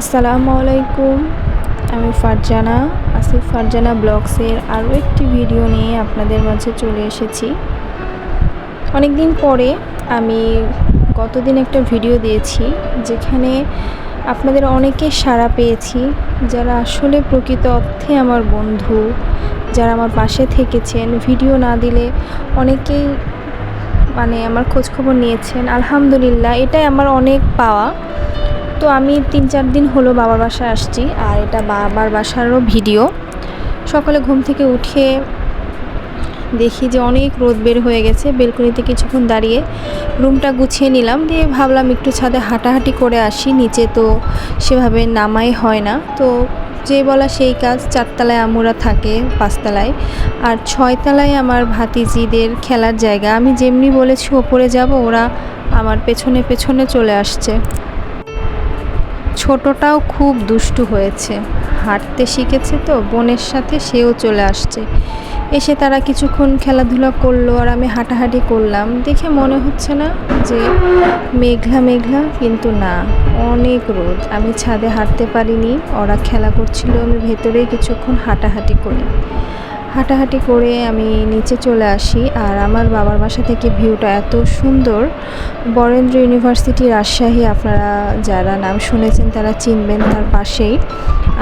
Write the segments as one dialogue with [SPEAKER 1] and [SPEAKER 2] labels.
[SPEAKER 1] আসসালামু আলাইকুম, আমি ফারজানা। আসিফ ফারজানা ব্লগসের আরও একটি ভিডিও নিয়ে আপনাদের মাঝে চলে এসেছি। অনেক দিন পরে আমি গতদিন একটা ভিডিও দিয়েছি, যেখানে আপনাদের অনেকে সাড়া পেয়েছি, যারা আসলে প্রকৃত অর্থে আমার বন্ধু, যারা আমার পাশে থেকেছেন। ভিডিও না দিলে অনেকেই মানে আমার খোঁজখবর নিয়েছেন। আলহামদুলিল্লাহ, এটাই আমার অনেক পাওয়া। তো আমি তিন চার দিন হলো বাবার বাসায় আসছি আর এটা বাবার বাসারও ভিডিও। সকালে ঘুম থেকে উঠে দেখি যে অনেক রোদ বের হয়ে গেছে, বেলকনিতে কিছুক্ষণ দাঁড়িয়ে রুমটা গুছিয়ে নিলাম, দিয়ে ভাবলাম একটু ছাদে হাঁটাহাঁটি করে আসি, নিচে তো সেভাবে নামাই হয় না। তো যে বলা সেই কাজ, চারতলায় আমুরা থাকে পাঁচতলায়, আর ছয়তলায় আমার ভাতিজিদের খেলার জায়গা। আমি যেমনি বলেছি, ওপরে যাব, ওরা আমার পেছনে পেছনে চলে আসছে। ছোটটাও খুব দুষ্টু হয়েছে। হাঁটতে শিখেছে তো, বোনের সাথে সেও চলে আসছে। এসে তারা কিছুক্ষণ খেলাধুলা করল আর আমি হাঁটাহাঁটি করলাম। দেখে মনে হচ্ছে না যে মেঘলা মেঘলা, কিন্তু না, অনেক রোদ। আমি ছাদে হাঁটতে পারিনি, ওরা খেলা করছিল, আমি ভেতরেই কিছুক্ষণ হাঁটাহাঁটি করি। হাঁটাহাঁটি করে আমি নিচে চলে আসি আর আমার বাবার বাসা থেকে ভিউটা এত সুন্দর। বরেন্দ্র ইউনিভার্সিটি রাজশাহী, আপনারা যারা নাম শুনেছেন তারা চিনবেন তার পাশেই।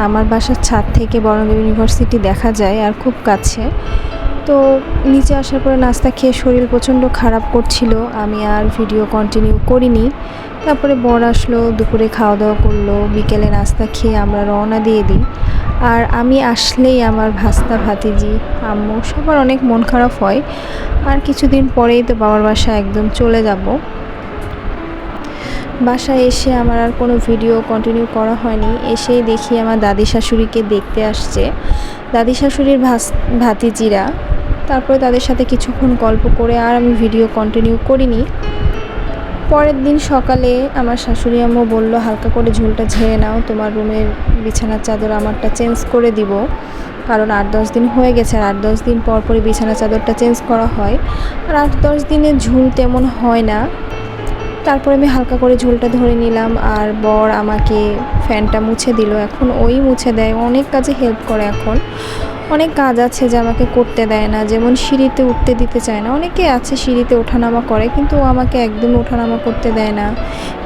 [SPEAKER 1] আমার বাসার ছাদ থেকে বরেন্দ্র ইউনিভার্সিটি দেখা যায় আর খুব কাছে। তো নিচে আসার পরে নাস্তা খেয়ে শরীর প্রচণ্ড খারাপ করছিল। আমি আর ভিডিও কন্টিনিউ করিনি। তারপরে বর আসলো, দুপুরে খাওয়া দাওয়া করল, বিকেলে নাস্তা খেয়ে আমরা রওনা দিয়ে দিই। আর আমি আসলেই আমার ভাস্তা ভাতিজি, আম্মু, সবার অনেক মন খারাপ হয়। আর কিছুদিন পরেই তো বাবার বাসা একদম চলে যাব। বাসায় এসে আমার আর কোনো ভিডিও কন্টিনিউ করা হয়নি। এসেই দেখি আমার দাদি শাশুড়িকে দেখতে আসছে। দাদি শাশুড়ির ভাস, ভাতিজিরা তারপরে তাদের সাথে কিছুক্ষণ গল্প করে আর আমি ভিডিও কন্টিনিউ করিনি। পরের দিন সকালে আমার শাশুড়ি আম্মু বলল, হালকা করে ঝুলটা ঝেড়ে নাও, তোমার রুমের বিছানার চাদর আমারটা চেঞ্জ করে দিব। কারণ আট দশ দিন হয়ে গেছে আর আট দশ দিন পর পরই বিছানা চাদরটা চেঞ্জ করা হয়। আর আট দশ দিনে ঝুল তেমন হয় না। তারপরে আমি হালকা করে ঝোলটা ধরে নিলাম আর বর আমাকে ফ্যানটা মুছে দিল। এখন ওই মুছে দেয়, অনেক কাজে হেল্প করে এখন। অনেক কাজ আছে যে আমাকে করতে দেয় না, যেমন সিঁড়িতে উঠতে দিতে চায় না। অনেকে আছে সিঁড়িতে ওঠানামা করে, কিন্তু আমাকে একদম ওঠানামা করতে দেয় না।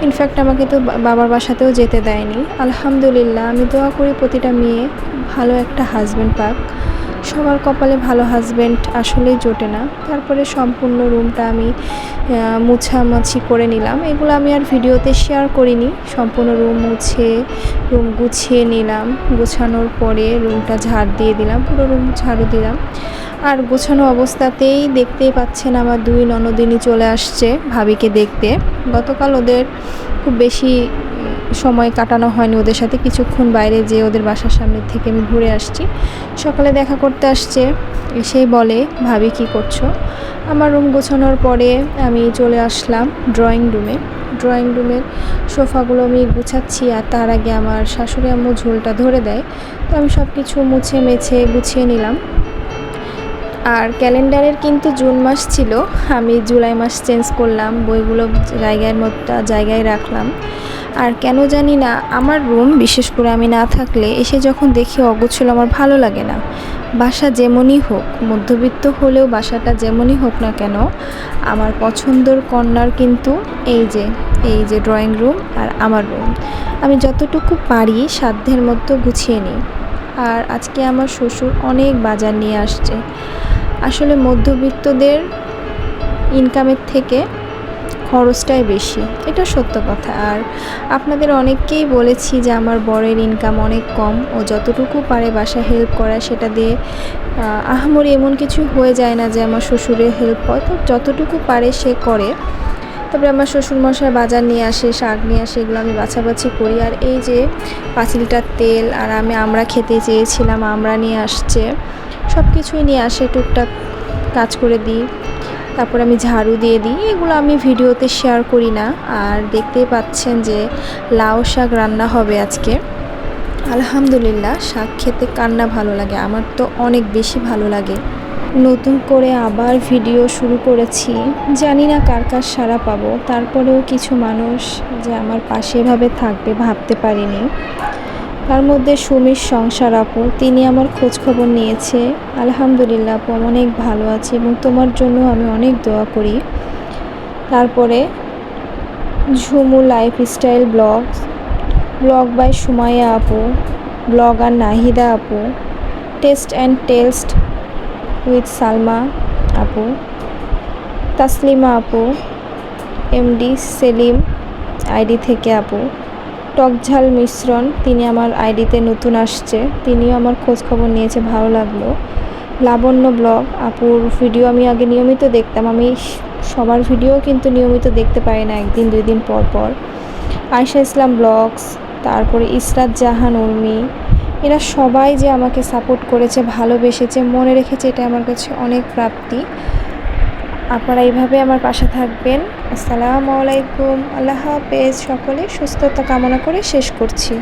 [SPEAKER 1] ইনফ্যাক্ট আমাকে তো বাবার বাসাতেও যেতে দেয়নি। আলহামদুলিল্লাহ, আমি দোয়া করি প্রতিটা মেয়ে ভালো একটা হাজব্যান্ড পাক। সবার কপালে ভালো হাজব্যান্ড আসলেই জোটে না। তারপরে সম্পূর্ণ রুমটা আমি মুছামাছি করে নিলাম। এগুলো আমি আর ভিডিওতে শেয়ার করিনি। সম্পূর্ণ রুম মুছে রুম গুছিয়ে নিলাম। গুছানোর পরে রুমটা ঝাড় দিয়ে দিলাম। পুরো রুম ঝাড়ু দিলাম। আর গোছানো অবস্থাতেই দেখতেই পাচ্ছেন আমার দুই ননদিনী চলে আসছে ভাবিকে দেখতে। গতকাল ওদের খুব বেশি সময় কাটানো হয়নি ওদের সাথে। কিছুক্ষণ বাইরে যেয়ে ওদের বাসার সামনে থেকে আমি ঘুরে আসছি। সকালে দেখা করতে আসছে, এসেই বলে, ভাবি, কি করছ? আমার রুম গোছানোর পরে আমি চলে আসলাম ড্রয়িং রুমে ড্রয়িং রুমের সোফাগুলো আমি গুছাচ্ছি আর তার আগে আমার শাশুড়ি আম্মু ঝোলটা ধরে দেয়। তো আমি সব কিছু মুছে মেছে গুছিয়ে নিলাম। আর ক্যালেন্ডারের কিন্তু জুন মাস ছিল, আমি জুলাই মাস চেঞ্জ করলাম, বইগুলো জায়গার মতো জায়গায় রাখলাম। আর কেন জানি না, আমার রুম, বিশেষ করে আমি না থাকলে এসে যখন দেখি অগোছল, আমার ভালো লাগে না। বাসা যেমনই হোক, মধ্যবিত্ত হলেও বাসাটা যেমনই হোক না কেন, আমার পছন্দর কন্যার কিন্তু এই যে এই যে ড্রয়িং রুম আর আমার রুম। আমি যতটুকু পারি সাধ্যের মতো গুছিয়ে নিই। আর আজকে আমার শ্বশুর অনেক বাজার নিয়ে আসছে। আসলে মধ্যবিত্তদের ইনকামের থেকে খরচটাই বেশি, এটা সত্য কথা। আর আপনাদের অনেককেই বলেছি যে আমার বরের ইনকাম অনেক কম, ও যতটুকু পারে বাসা হেল্প করা সেটা দিয়ে আহামরি এমন কিছু হয়ে যায় না যে আমার শ্বশুরের হেল্প হয়। তো যতটুকু পারে সে করে। তারপরে আমার শ্বশুরমশাই বাজার নিয়ে আসে, শাক নিয়ে আসে, এগুলো আমি বাছাবাছি করি। আর এই যে পাঁচ লিটার তেল, আর আমি আমরা খেতে চেয়েছিলাম, আমরা নিয়ে আসছে সব কিছুই নিয়ে আসে, টুকটাক কাজ করে দিই। তারপর আমি ঝাড়ু দিয়ে দিই, এগুলো আমি ভিডিওতে শেয়ার করি না। আর দেখতেই পাচ্ছেন যে লাউ শাক রান্না হবে আজকে। আলহামদুলিল্লাহ, শাক খেতে কান্না ভালো লাগে, আমার তো অনেক বেশি ভালো লাগে। নতুন করে আবার ভিডিও শুরু করেছি, জানি না কার কার সারা পাবো। তারপরেও কিছু মানুষ যে আমার পাশে এভাবে থাকবে ভাবতে পারিনি। তার মধ্যে সুমির সংসার আপু, তিনি আমার খোঁজ খবর নিয়েছে। আলহামদুলিল্লাহ আপু অনেক ভালো আছি এবং তোমার জন্য আমি অনেক দোয়া করি। তারপরে Jhumu lifestyle blog blog by Sumaiya আপু, ব্লগার নাহিদা আপু, taste and taste with Salma আপু, তাসলিমা আপু, এমডি সেলিম আইডি থেকে আপু। টকঝাল মিশ্রণ তিনি আমার আইডিতে নতুন আসছে। তিনিও আমার খোঁজ খবর নিয়েছে, ভালো লাগল। লাবণ্য ব্লগ, আপুর ভিডিও আমি আগে নিয়মিত দেখতাম। আমি সবার ভিডিও কিন্তু নিয়মিত দেখতে পারি না, একদিন, দুই দিন পর পর। আয়শা ইসলাম ব্লগস, তারপরে ইসরাত জাহান, উর্মি। এরা সবাই যে আমাকে সাপোর্ট করেছে, ভালোবেসেছে, মনে রেখেছে এটা আমার কাছে অনেক প্রাপ্তি। আপনারা এইভাবে আমার পাশে থাকবেন। আসসালামু আলাইকুম। আল্লাহ হাফেজ। সকলে সুস্থতা কামনা করে শেষ করছি।